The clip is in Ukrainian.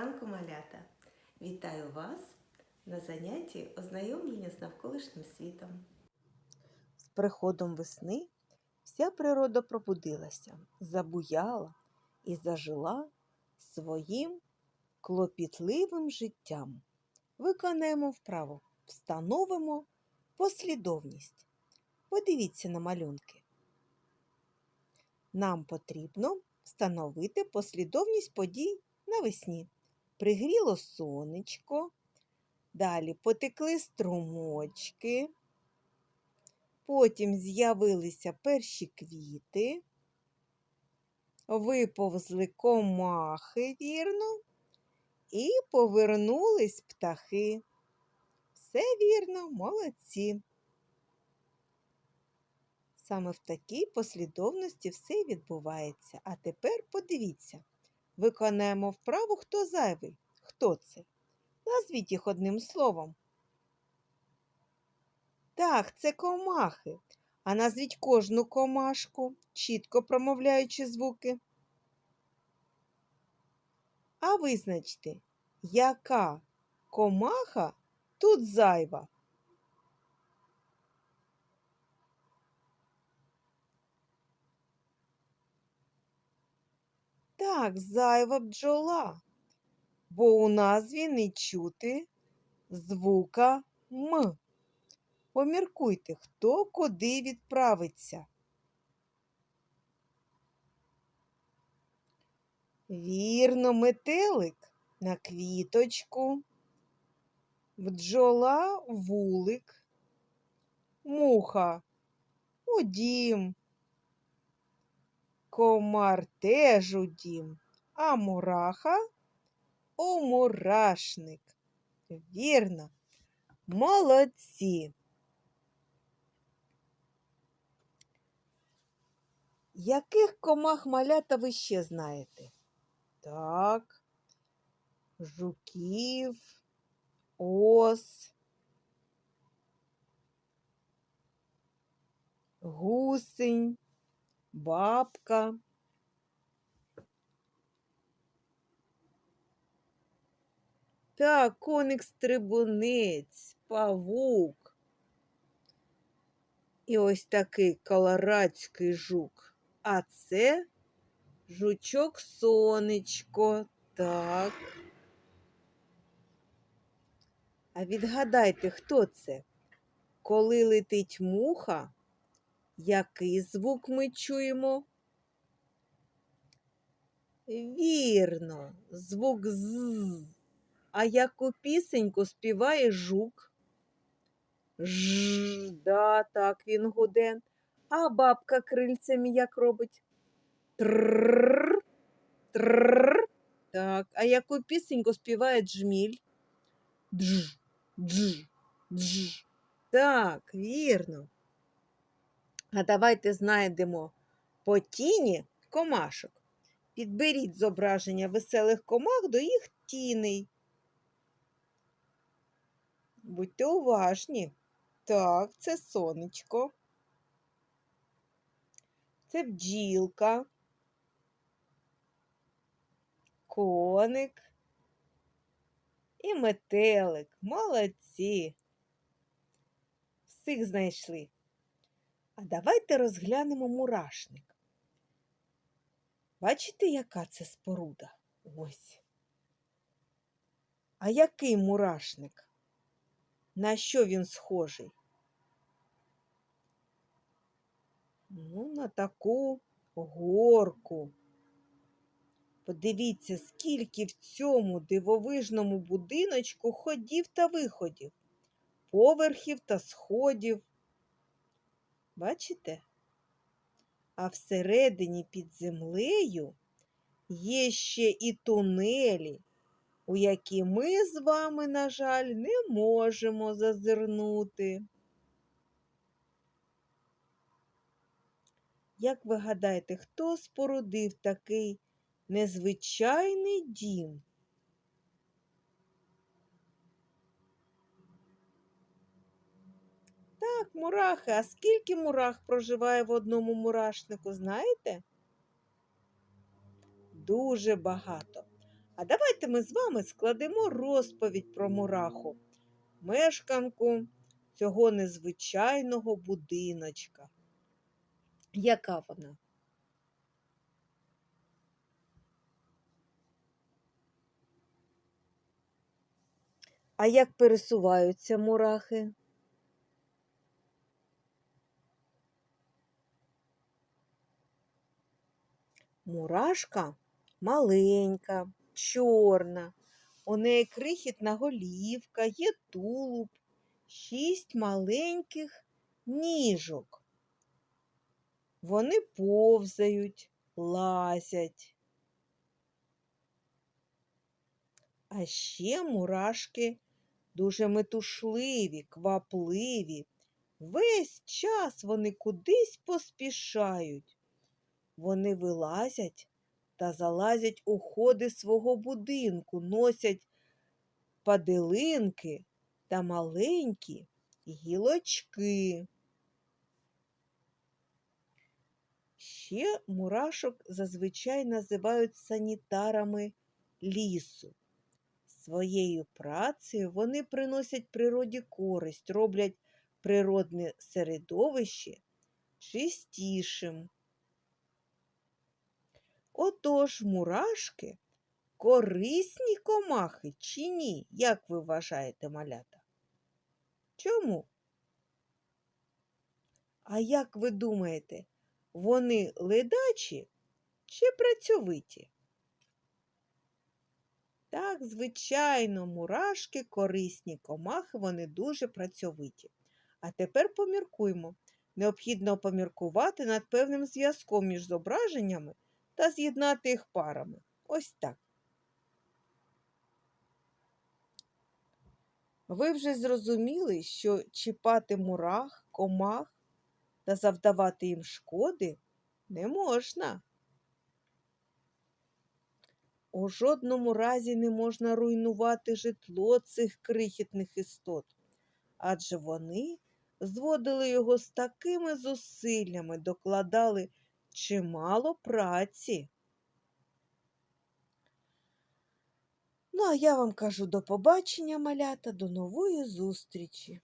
ранку, малята! Вітаю вас на занятті ознайомлення з навколишнім світом. З приходом весни вся природа пробудилася, забуяла і зажила своїм клопітливим життям. Виконаємо вправу, встановимо послідовність. Подивіться на малюнки. Нам потрібно встановити послідовність подій навесні. Пригріло сонечко, далі потекли струмочки, потім з'явилися перші квіти, виповзли комахи, вірно, і повернулись птахи. Все вірно, молодці. Саме в такій послідовності все відбувається. А тепер подивіться. Виконаємо вправу, хто зайвий. Хто це? Назвіть їх одним словом. Так, це комахи. А назвіть кожну комашку, чітко промовляючи звуки. А визначте, яка комаха тут зайва. Так, зайва бджола, бо у назві не чути звука М. Поміркуйте, хто куди відправиться. Вірно, метелик на квіточку, бджола вулик, муха у дім. Комар теж у дім, а мураха у мурашник. Вірно, молодці. Яких комах малята ви ще знаєте? Так, жуків, ос, гусень бабка. Так, коник стрибунець, павук. І ось такий колорадський жук. А це жучок сонечко. Так. А відгадайте, хто це? Коли летить муха, який звук ми чуємо? Вірно, звук з. А яку пісеньку співає жук? Ж, да, так він гуде. А бабка крильцями як робить? Трррр, трррр. Так, а яку пісеньку співає джміль? Дж, дж, дж. Так, вірно. А давайте знайдемо по тіні комашок. Підберіть зображення веселих комах до їх тіней. Будьте уважні. Так, це сонечко. Це бджілка. Коник і метелик. Молодці. Всіх знайшли. А давайте розглянемо мурашник. Бачите, яка це споруда? Ось. А який мурашник? На що він схожий? Ну, на таку горку. Подивіться, скільки в цьому дивовижному будиночку ходів та виходів, поверхів та сходів. Бачите? А всередині під землею є ще і тунелі, у які ми з вами, на жаль, не можемо зазирнути. Як ви гадаєте, хто спорудив такий незвичайний дім? Так, мурахи. А скільки мурах проживає в одному мурашнику, знаєте? Дуже багато. А давайте ми з вами складемо розповідь про мураху, мешканку цього незвичайного будиночка. Яка вона? А як пересуваються мурахи? Мурашка маленька, чорна, у неї крихітна голівка, є тулуб, шість маленьких ніжок. Вони повзають, лазять. А ще мурашки дуже метушливі, квапливі. Весь час вони кудись поспішають. Вони вилазять та залазять у ходи свого будинку, носять падилинки та маленькі гілочки. Ще мурашок зазвичай називають санітарами лісу. Своєю працею вони приносять природі користь, роблять природне середовище чистішим. Отож, мурашки корисні комахи чи ні, як ви вважаєте, малята? Чому? А як ви думаєте, вони ледачі чи працьовиті? Так, звичайно, мурашки, корисні комахи, вони дуже працьовиті. А тепер поміркуймо. Необхідно поміркувати над певним зв'язком між зображеннями та з'єднати їх парами. Ось так. Ви вже зрозуміли, що чіпати мурах, комах та завдавати їм шкоди не можна. У жодному разі не можна руйнувати житло цих крихітних істот, адже вони зводили його з такими зусиллями, докладали чимало праці. Ну, а я вам кажу до побачення, малята, до нової зустрічі.